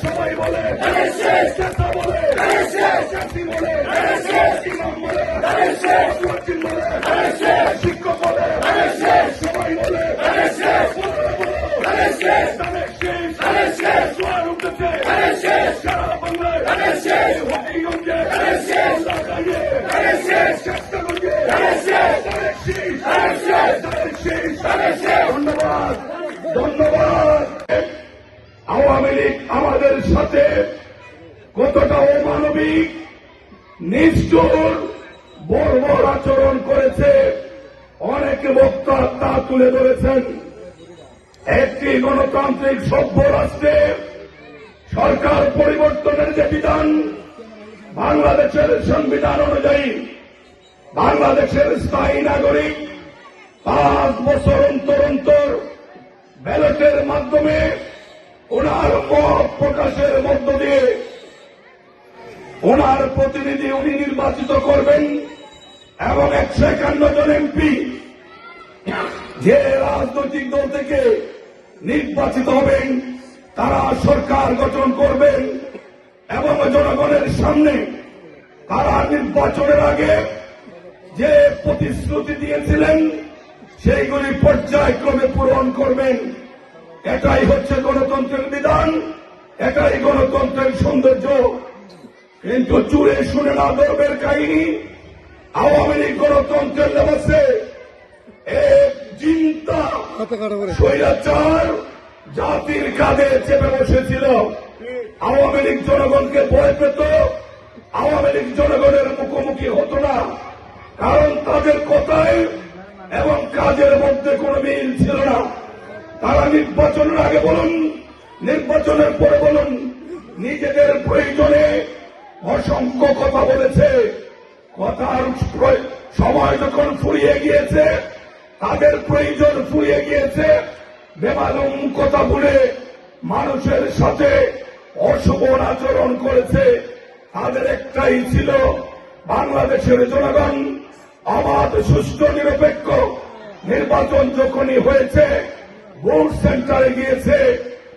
সবাই বলে চেষ্টা বলে চাকরি বলে ইমাম বলে শিক্ষক বলে সবাই বলে তাদের শেষ জোয়ার উঠেছে সারা বাংলায় হবিগঞ্জে না খাইয়ে চেষ্টা করবে ধন্যবাদ ধন্যবাদ আওয়ামী লীগ আমাদের সাথে কতটা অমানবিক নিষ্ঠুর বর্বর আচরণ করেছে, অনেকে বক্তা তা তুলে ধরেছেন। একটি গণতান্ত্রিক সভ্য রাষ্ট্রে সরকার পরিবর্তনের যে বিধান, বাংলাদেশের সংবিধান অনুযায়ী বাংলাদেশের স্থায়ী নাগরিক পাঁচ বছর অন্তর অন্তর ব্যালটের মাধ্যমে ওনার মত প্রকাশের মধ্য দিয়ে ওনার প্রতিনিধি উনি নির্বাচিত করবেন এবং একশো একান্ন জন এমপি যে রাজনৈতিক দল থেকে নির্বাচিত হবেন, তারা সরকার গঠন করবেন এবং জনগণের সামনে তারা নির্বাচনের আগে যে প্রতিশ্রুতি দিয়েছিলেন, সেইগুলি পর্যায়ক্রমে পূরণ করবেন। এটাই হচ্ছে গণতন্ত্রের বিধান, এটাই গণতন্ত্রের সৌন্দর্য। কিন্তু চুরে শুনে না ধর্মের কাহিনী। আওয়ামী লীগ গণতন্ত্রের লেবাসে এক চিন্তা স্বৈরাচার জাতির কাঁধে চেপে বসেছিল। আওয়ামী লীগ জনগণকে ভয় পেত। আওয়ামী লীগ জনগণের মুখোমুখি হতো না। কারণ তাদের কথায় এবং কাজের মধ্যে কোনো মিল ছিল না। তারা নির্বাচনের আগে বলুন নির্বাচনের পরে বলুন নিজেদের প্রয়োজনে অসংখ্য কথা বলেছে। কথার সময় যখন ফুরিয়ে গিয়েছে, তাদের প্রয়োজন ফুরিয়ে গিয়েছে। বেমালুম কথা বলে মানুষের সাথে অশুভ আচরণ করেছে। তাদের একটাই ছিল বাংলাদেশের জনগণ। অবাধ, সুষ্ঠু, নিরপেক্ষ নির্বাচন যখনই হয়েছে, ভোট সেন্টারে গিয়েছে।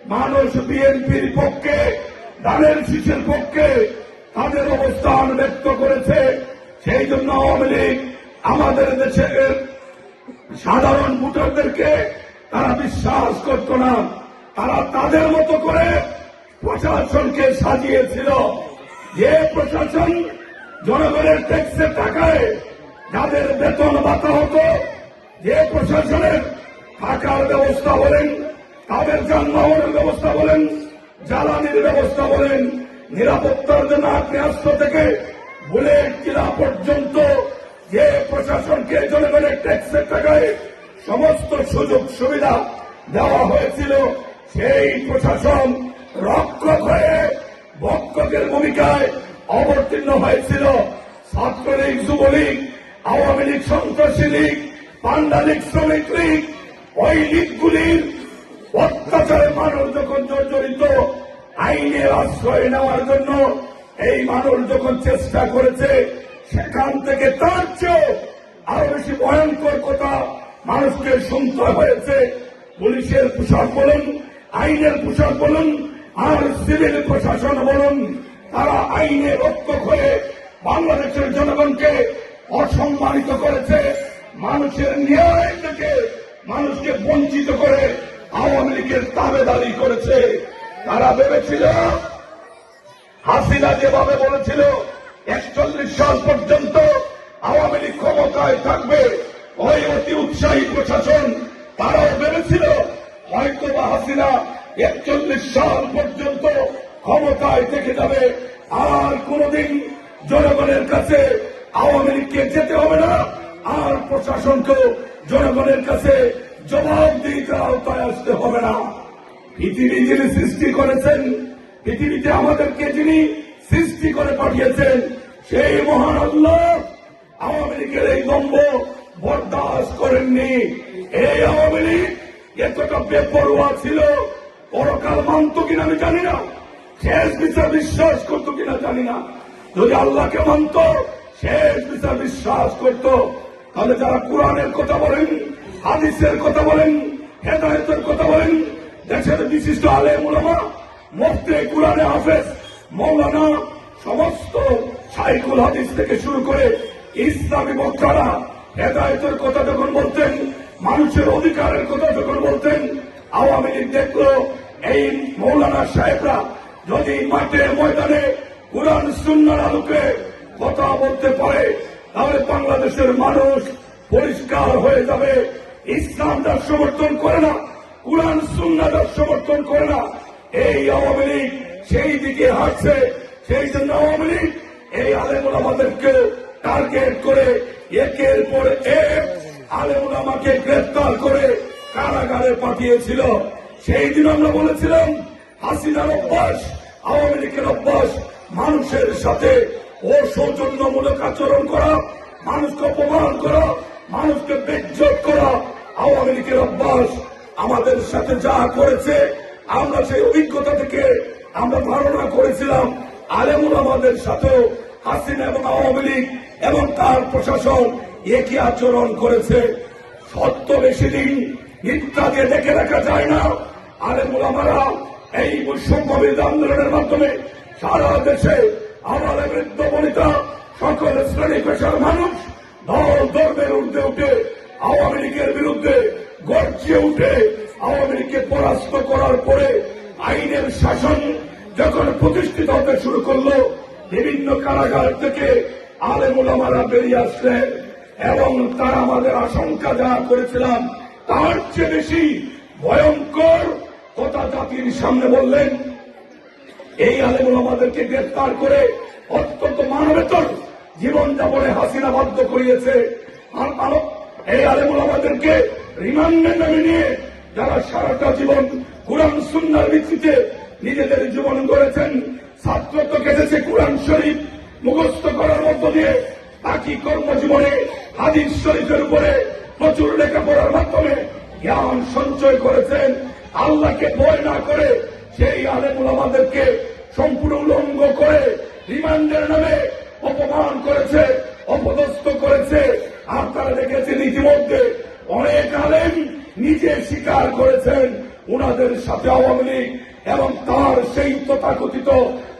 মানুষ বিএনপির পক্ষে, ধানের শীষের পক্ষে তাদের অবস্থান ব্যক্ত করেছে। সেই জন্য আওয়ামী লীগ আমাদের দেশের সাধারণ ভোটারদেরকে তারা বিশ্বাস করত না। তারা তাদের মতো করে প্রশাসনকে সাজিয়েছিল। যে প্রশাসন জনগণের ট্যাক্সের টাকায় যাদের বেতন বাতা হতো, যে প্রশাসনের থাকার ব্যবস্থা বলেন, তাদের যানবাহনের ব্যবস্থা বলেন, জ্বালানির ব্যবস্থা বলেন নিরাপত্তার জন্য আগ্নেয়াস্ত্র থেকে বুলেট কিনা পর্যন্ত যে প্রশাসনকে জনগণের ট্যাক্সের টাকায় সমস্ত সুযোগ সুবিধা দেওয়া হয়েছিল, সেই প্রশাসন রক্ষক হয়ে ভক্ষকের ভূমিকায় অবতীর্ণ হয়েছিল। ছাত্রলীগ, যুবলীগ, আওয়ামী লীগ, সন্ত্রাসী লীগ, পান্ডা লীগ, শ্রমিক লীগ, ওই লীগগুলির অত্যাচারে মানুষ যখন জর্জরিত আইনের আশ্রয় নেওয়ার জন্য এই মানুষ যখন চেষ্টা করেছে, সেখান থেকে তার চেয়েও আরও বেশি ভয়ঙ্কর কথা মানুষকে শুনতে হয়েছে। পুলিশের পোশাক বলুন, আইনের পোশাক বলুন, আর সিভিল প্রশাসন বলুন, তারা আইনে রক্ষক হয়ে বাংলাদেশের জনগণকে অসম্মানিত করেছে। মানুষের ন্যায় থেকে মানুষকে বঞ্চিত করে আওয়ামী লীগের তাবেদারি করেছে। তারা ভেবেছিল, হাসিনা যেভাবে বলেছিল, একচল্লিশ সাল পর্যন্ত আওয়ামী লীগ ক্ষমতায় থাকবে, ওই অতি উৎসাহী প্রশাসন, তারাও ভেবেছিল হয়তো বা হাসিনা একচল্লিশ সাল পর্যন্ত ক্ষমতায় থেকে যাবে। আর কোনদিন জনগণের কাছে আওয়ামী লীগকে যেতে হবে না, আর প্রশাসনকেও জনগণের কাছে জবাব জবাবদিহিতার আওতায় আসতে হবে না। পৃথিবী যিনি সৃষ্টি করেছেন, পৃথিবীতে আমাদেরকে যিনি সৃষ্টি করে পাঠিয়েছেন, সেই মহান আওয়ামী লীগের এই দম্ভ বরদাস্ত করেননি। এই আওয়ামী লীগ এতটা বেপরোয়া ছিল, পরকাল মানত কিনা আমি জানি না, শেষ বিচার বিশ্বাস করতো কিনা জানি না। যদি আল্লাহকে মানত, শেষ বিচার বিশ্বাস করত। তাহলে যারা কোরআনের কথা বলেন, হাদিসের কথা বলেন, হেদায়তের কথা বলেন দেশের বিশিষ্ট আলে মোলামা মফতে কোরআনে হাফেজ মৌলানা সমস্ত সাইকুল হাদিস থেকে শুরু করে ইসলামী বক্তারা হেদায়তের কথা যখন বলতেন, মানুষের অধিকারের কথা যখন বলতেন, আওয়ামী লীগ দেখল, এই মৌলানা সাহেবরা যদি মাঠে, ময়দানে কোরআন সুন্নার আলোকে কথা বলতে পারে, তাহলে বাংলাদেশের মানুষ পরিষ্কার হয়ে যাবে। ইসলাম তার সমর্থন করে না। কোরআন সুন্না তার সমর্থন করে না। এই আওয়ামী লীগ সেই দিকে হাঁটছে, সেই জন্য আওয়ামী লীগ এই আলেমুল আমাদেরকে টার্গেট করে একের পর এক আলেমুল আমাকে গ্রেফতার করে কারাগারে পাঠিয়েছিল। সেই দিন আমরা বলেছিলাম, হাসিনার অভ্যাস, আওয়ামী লীগের অভ্যাস, মানুষের সাথে অসৌজন্যমূলক আচরণ করা, মানুষকে অপমান করা, মানুষকে বেজ্জত করা, আওয়ামী লীগের অভ্যাস আমাদের সাথে যা করেছে, আমরা সেই অভিজ্ঞতা থেকে আমরা ধারণা করেছিলাম। আলেমুল আমাদের সাথেও হাসিনা এবং আওয়ামী লীগ এবং তার প্রশাসন একই আচরণ করেছে। সত্য বেশি দিন মিথ্যা দিয়ে দেখে রাখা যায় না। আলেমুল আমারা এই বৈষম্যবিদ আন্দোলনের মাধ্যমে সারা দেশে আমাদের বৃদ্ধ বনিতা, সকল শ্রেণি পেশার মানুষ দল ধর্মের ঊর্ধ্বে উঠে আওয়ামী লীগের বিরুদ্ধে গর্জে উঠে আওয়ামী পরাস্ত করার পরে আইনের শাসন যখন প্রতিষ্ঠিত হতে শুরু করল, বিভিন্ন কারাগার থেকে আলেমুলামারা বেরিয়ে আসলেন এবং তারা আমাদের আশঙ্কা যা করেছিলাম, তার চেয়ে বেশি ভয়ঙ্কর কথা জাতির সামনে বললেন, এই আলেমুল আমাদেরকে গ্রেফতার করে অত্যন্ত মানবেতর জীবনযাপনে হাসিনা বাধ্য করিয়েছে। আর এই আলেমুল আমাদেরকে রিমান্ডে নামে নিয়ে যারা সারাটা জীবন কোরআন সুন্দর ভিত্তিতে নিজেদের জীবন গড়েছেন ছাত্রত্ব কেটেছে কোরআন শরীফ মুখস্থ করার মধ্য দিয়ে, বাকি কর্মজীবনে হাদিস শরীফের উপরে প্রচুর লেখাপড়ার মাধ্যমে জ্ঞান সঞ্চয় করেছেন। আল্লাহকে ভয় না করে সেই আলেমুল আমাদেরকে সম্পূর্ণ উলঙ্গ করে রিমান্ডের নামে অপমান করেছে, অপদস্থ করেছে। আর তারা দেখেছেন ইতিমধ্যে অনেক আলেম নিজে স্বীকার করেছেন উনাদের সাথে আওয়ামী লীগ এবং তার সেই তথাকথিত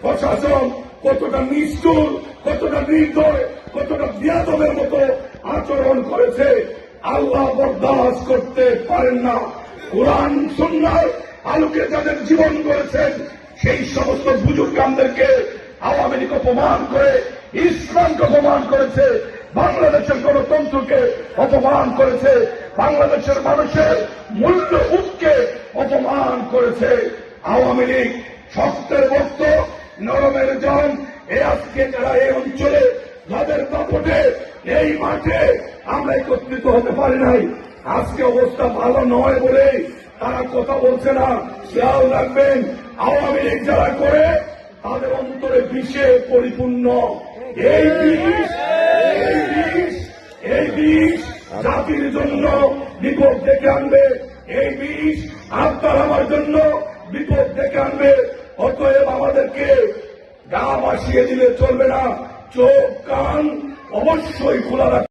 প্রশাসন কতটা নিষ্ঠুর, কতটা নির্দয়, কতটা বিয়াদবের মতো আচরণ করেছে, আল্লাহ বরদাস্ত করতে পারেন না। কোরআন সুন্নার আলোকে যাদের জীবন করেছেন সেই সমস্ত বুজুর্গানদেরকে আওয়ামী লীগ অপমান করে, ইসলামকে অপমান করেছে, বাংলাদেশের গণতন্ত্রকে অপমান করেছে বাংলাদেশের মানুষের মূল্য উৎকে অপমান করেছে। আওয়ামী লীগ শক্তের ভক্ত নরমের জন, এ আজকে যারা এই অঞ্চলে যাদের দাপটে এই মাঠে আমরা একত্রিত হতে পারি নাই। আজকে অবস্থা ভালো নয় বলে তারা কথা বলছে না। খেয়াল রাখবেন, আওয়ামী লীগ যারা করে তাদের অন্তরে বিষে পরিপূর্ণ। এই বিষ এই বিষ এই বিষ জাতির জন্য বিপদ ডেকে আনবে। এই বিষ আপনার আমার জন্য বিপদ ডেকে আনবে। অতএব আমাদেরকে গা ভাসিয়ে দিলে চলবে না। চোখ কান অবশ্যই খোলা রাখবে।